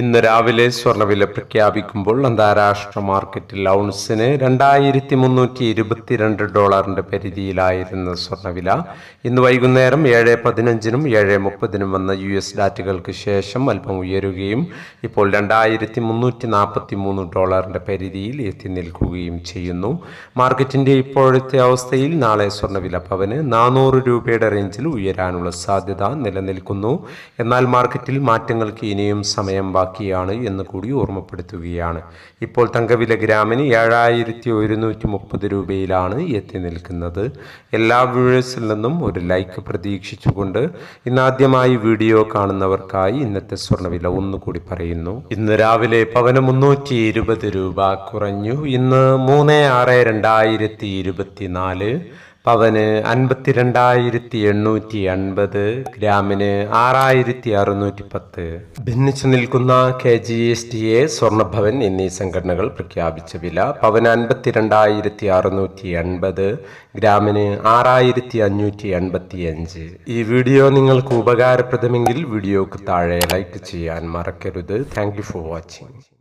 ഇന്ന് രാവിലെ സ്വർണവില പ്രഖ്യാപിക്കുമ്പോൾ അന്താരാഷ്ട്ര മാർക്കറ്റിൽ ഔൺസിന് രണ്ടായിരത്തി മുന്നൂറ്റി ഇരുപത്തിരണ്ട് ഡോളറിന്റെ പരിധിയിലായിരുന്ന സ്വർണവില ഇന്ന് വൈകുന്നേരം ഏഴ് പതിനഞ്ചിനും ഏഴ് മുപ്പതിനും വന്ന യു എസ് ഡാറ്റകൾക്ക് ശേഷം അല്പം ഉയരുകയും ഇപ്പോൾ രണ്ടായിരത്തി മുന്നൂറ്റി നാൽപ്പത്തി മൂന്ന് ഡോളറിന്റെ പരിധിയിൽ എത്തി നിൽക്കുകയും ചെയ്യുന്നു. മാർക്കറ്റിന്റെ ഇപ്പോഴത്തെ അവസ്ഥയിൽ നാളെ സ്വർണവില പവന് നാനൂറ് രൂപയുടെ റേഞ്ചിൽ ഉയരാനുള്ള സാധ്യത നിലനിൽക്കുന്നു. എന്നാൽ മാർക്കറ്റിൽ മാറ്റങ്ങൾക്ക് ഇനിയും സമയം ബാക്കിയാണ് എന്ന് കൂടി ഓർമ്മപ്പെടുത്തുകയാണ്. ഇപ്പോൾ തങ്കവില ഗ്രാമിന് ഏഴായിരത്തി ഒരുന്നൂറ്റി മുപ്പത് രൂപയിലാണ് എത്തി നിൽക്കുന്നത്. എല്ലാ വ്യൂവേഴ്സിൽ നിന്നും ഒരു ലൈക്ക് പ്രതീക്ഷിച്ചുകൊണ്ട് ഇന്നാദ്യമായി വീഡിയോ കാണുന്നവർക്കായി ഇന്നത്തെ സ്വർണവില ഒന്നുകൂടി പറയുന്നു. ഇന്ന് രാവിലെ പവന് മുന്നൂറ്റി ഇരുപത് രൂപ കുറഞ്ഞു. ഇന്ന് മൂന്ന് ആറ് രണ്ടായിരത്തി ഇരുപത്തിനാല് പവന് അൻപത്തിരണ്ടായിരത്തി എണ്ണൂറ്റി അൻപത് ഗ്രാമിന് ആറായിരത്തി അറുന്നൂറ്റി പത്ത് ഭിന്നിച്ചു നിൽക്കുന്ന K G S T A സ്വർണഭവൻ എന്നീ സംഘടനകൾ പ്രഖ്യാപിച്ച വില പവന് അൻപത്തിരണ്ടായിരത്തി അറുന്നൂറ്റി എൺപത് ഗ്രാമിന് ആറായിരത്തി അഞ്ഞൂറ്റി എൺപത്തി അഞ്ച് ഈ വീഡിയോ നിങ്ങൾക്ക് ഉപകാരപ്രദമെങ്കിൽ വീഡിയോക്ക് താഴെ ലൈക്ക് ചെയ്യാൻ മറക്കരുത്. Thank for watching